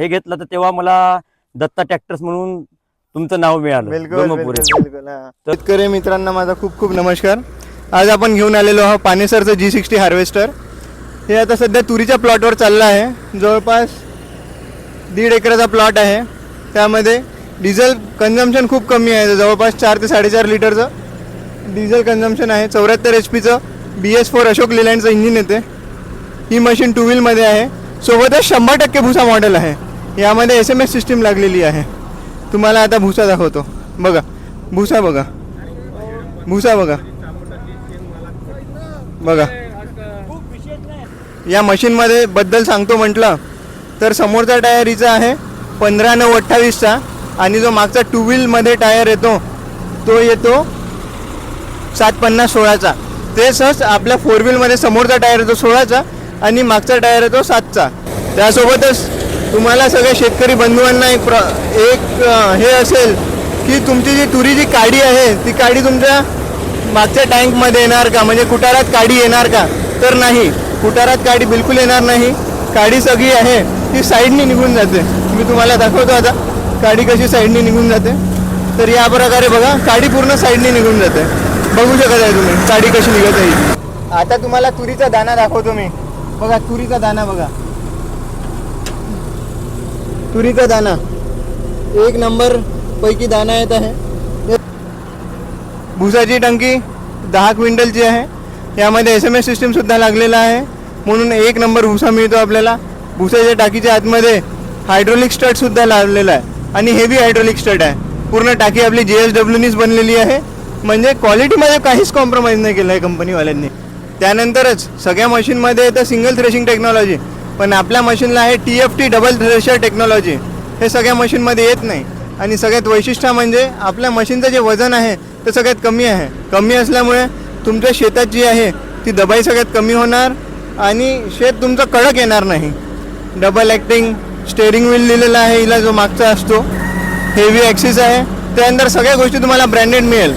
हे घेतलं तर तेव्हा मला दत्ता ट्रॅक्टर्स म्हणून तुमचं नाव मिळालं. शेतकरी मित्रांना माझा खूप खूप नमस्कार. आज आपण घेऊन आलेलो आहोत पानेसरचं जी सिक्स्टी हार्वेस्टर हे आता सध्या तुरीच्या प्लॉटवर चाललं आहे. जवळपास दीड एकराचा प्लॉट आहे. त्यामध्ये डिझेल कन्झम्पशन खूप कमी आहे. जवळपास चार ते साडेचार लिटरचं डिझेल कन्झम्पशन आहे. चौऱ्याहत्तर एच पीचं बी एस फोर अशोक लिलँडचं इंजिन येते. ही मशीन टू व्हीलमध्ये आहे. सोबतच शंभर टक्के भुसा मॉडेल आहे. यामध्ये एस एम एस सिस्टीम लागलेली आहे. तुम्हाला आता भुसा दाखवतो. बघा. भुसा बघा. भुसा बघा. बघा. या मशीनमध्ये बद्दल सांगतो म्हटलं तर समोरचा टायर हिचा आहे पंधरा नऊ अठ्ठावीसचा आणि जो मागचा टू व्हीलमध्ये टायर येतो तो येतो सात पन्नास सोळाचा. ते सहज आपल्या फोर व्हीलमध्ये समोरचा टायर येतो सोळाचा आणि मागचा टायर येतो सातचा. त्यासोबतच तुम्हाला सगळ्या शेतकरी बंधूंना एक प्र एक हे असेल की तुमची जी तुरीची काडी आहे ती काडी तुमच्या मागच्या टँकमध्ये येणार का? म्हणजे कुटारात काडी येणार का? तर नाही. कुटारात काडी बिलकुल येणार नाही. काडी सगळी आहे ती साईडनी निघून जाते. मी तुम्हाला दाखवतो आता. काडी कशी साईडनी निघून जाते. तर या प्रकारे बघा काडी पूर्ण साईडनी निघून जाते. बघू शकत आहे तुम्ही काडी कशी निघत आहे. आता तुम्हाला तुरीचा दाना दाखवतो मी. बघा तुरीचा दाना बघा. तुरीचा दाना? एक नंबर पैकी दाना येत आहे. भुसाची टंकी दहा क्विंटलची आहे. यामध्ये एस एम एस सिस्टीमसुद्धा लागलेला आहे. म्हणून एक नंबर भुसा मिळतो आपल्याला. भुसाच्या टाकीच्या आतमध्ये हायड्रोलिक स्टडसुद्धा लावलेला आहे. आणि हेवी हायड्रोलिक स्टड आहे. पूर्ण टाकी आपली जी एस डब्ल्यूनीच बनलेली आहे. म्हणजे क्वालिटीमध्ये काहीच कॉम्प्रोमाइज नाही केलं आहे कंपनीवाल्यांनी त्यानंतरच सगळ्या मशीनमध्ये येतं सिंगल थ्रेशिंग टेक्नॉलॉजी पण आपल्या मशीनला आहे T F T double thresher technology हे सगळ्या मशीनमध्ये येत नाही. आणि सगळ्यात वैशिष्ट्य म्हणजे आपल्या मशीनचं जे वजन आहे ते सगळ्यात कमी आहे. कमी असल्यामुळे तुमच्या शेतात जी आहे ती दबाई सगळ्यात कमी होणार आणि शेत तुमचं कडक येणार नाही. डबल ॲक्टिंग स्टेअरिंग व्हील दिलेला आहे हिला जो मागचा असतो. हेवी ॲक्सिस आहे. त्यानंतर सगळ्या गोष्टी तुम्हाला ब्रँडेड मिळेल.